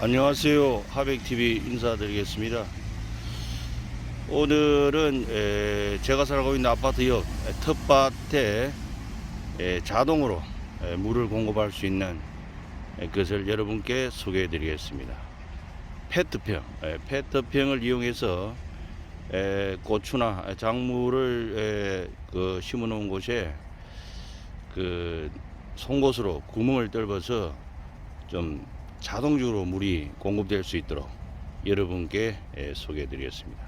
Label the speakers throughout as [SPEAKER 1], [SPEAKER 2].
[SPEAKER 1] 안녕하세요. 하백TV 인사드리겠습니다. 오늘은 에, 제가 살고 있는 아파트역 에, 텃밭에 에, 자동으로 에, 물을 공급할 수 있는 에, 그것을 여러분께 소개해 드리겠습니다. 페트병, 에, 페트병을 이용해서 에, 고추나 작물을 에, 그 심어 놓은 곳에 그 송곳으로 구멍을 뚫어서 좀 자동적으로 물이 공급될 수 있도록 여러분께 예, 소개해 드리겠습니다.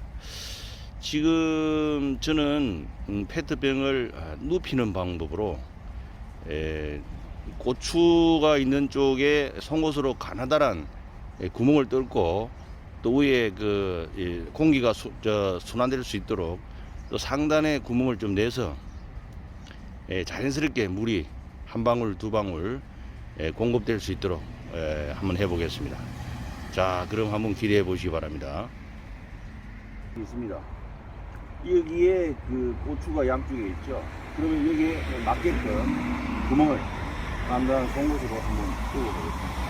[SPEAKER 1] 지금 저는 음, 페트병을 아, 눕히는 방법으로 에, 고추가 있는 쪽에 송곳으로 가나다란 예, 구멍을 뚫고 또 위에 그 이, 공기가 순환될 수 있도록 또 상단에 구멍을 좀 내서 예, 자연스럽게 물이 한 방울 두 방울 예, 공급될 수 있도록 예, 한번 해보겠습니다. 자, 그럼 한번 기대해 보시기 바랍니다. 있습니다. 여기에 그 고추가 양쪽에 있죠. 그러면 여기에 맞게끔 구멍을 간단한 송곳으로 한번 뚫어 보겠습니다.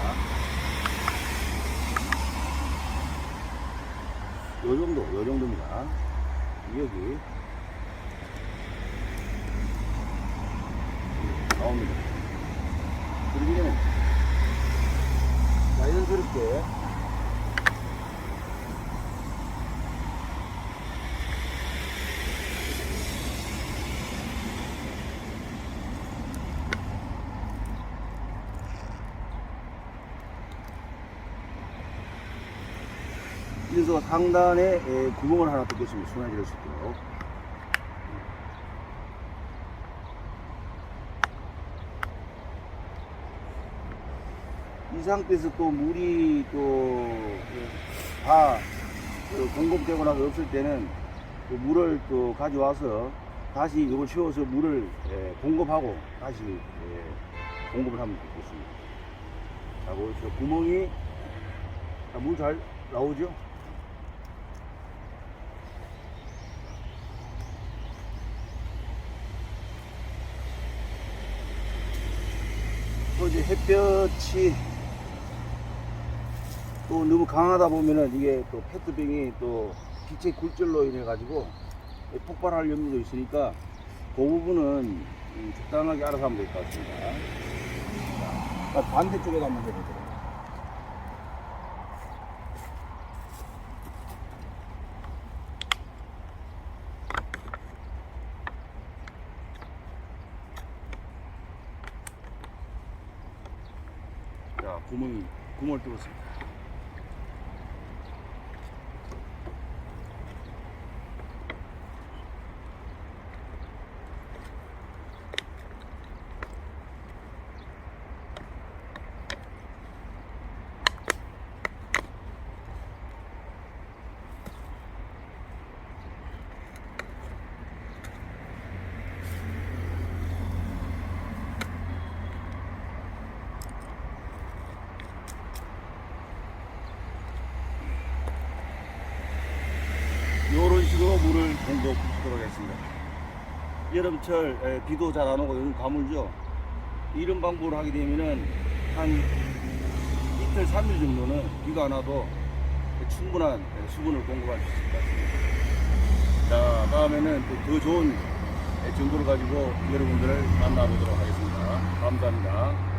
[SPEAKER 1] 요 정도, 요 정도입니다. 여기 나옵니다. 그러면 자연스럽게 그래서 상단에 에, 구멍을 하나 뚫겠습니다. 순환될 수 있도록. 이 상태에서 또 물이 또다 공급되거나 없을 때는 그 물을 또 가져와서 다시 이걸 채워서 물을 예, 공급하고 다시 예, 공급을 하면 좋겠습니다. 자, 보시죠. 구멍이 물 잘 나오죠? 또 이제 햇볕이 또 너무 강하다 보면은 이게 또 페트병이 또 빛의 굴절로 인해 가지고 폭발할 염려도 있으니까 그 부분은 음, 적당하게 알아서 하면 될 것 같습니다. 자, 반대쪽에도 한번 해보도록. 자, 구멍이, 구멍을 뚫었습니다. 물을 공급하도록 하겠습니다. 여름철 에, 비도 잘 안 오고 요즘 가물죠. 이런 방법을 하게 되면은 한 이틀, 삼일 정도는 비가 안 와도 충분한 에, 수분을 공급할 수 있을 것 같습니다. 자, 다음에는 또 더 좋은 에, 정보를 가지고 여러분들을 만나보도록 하겠습니다. 감사합니다.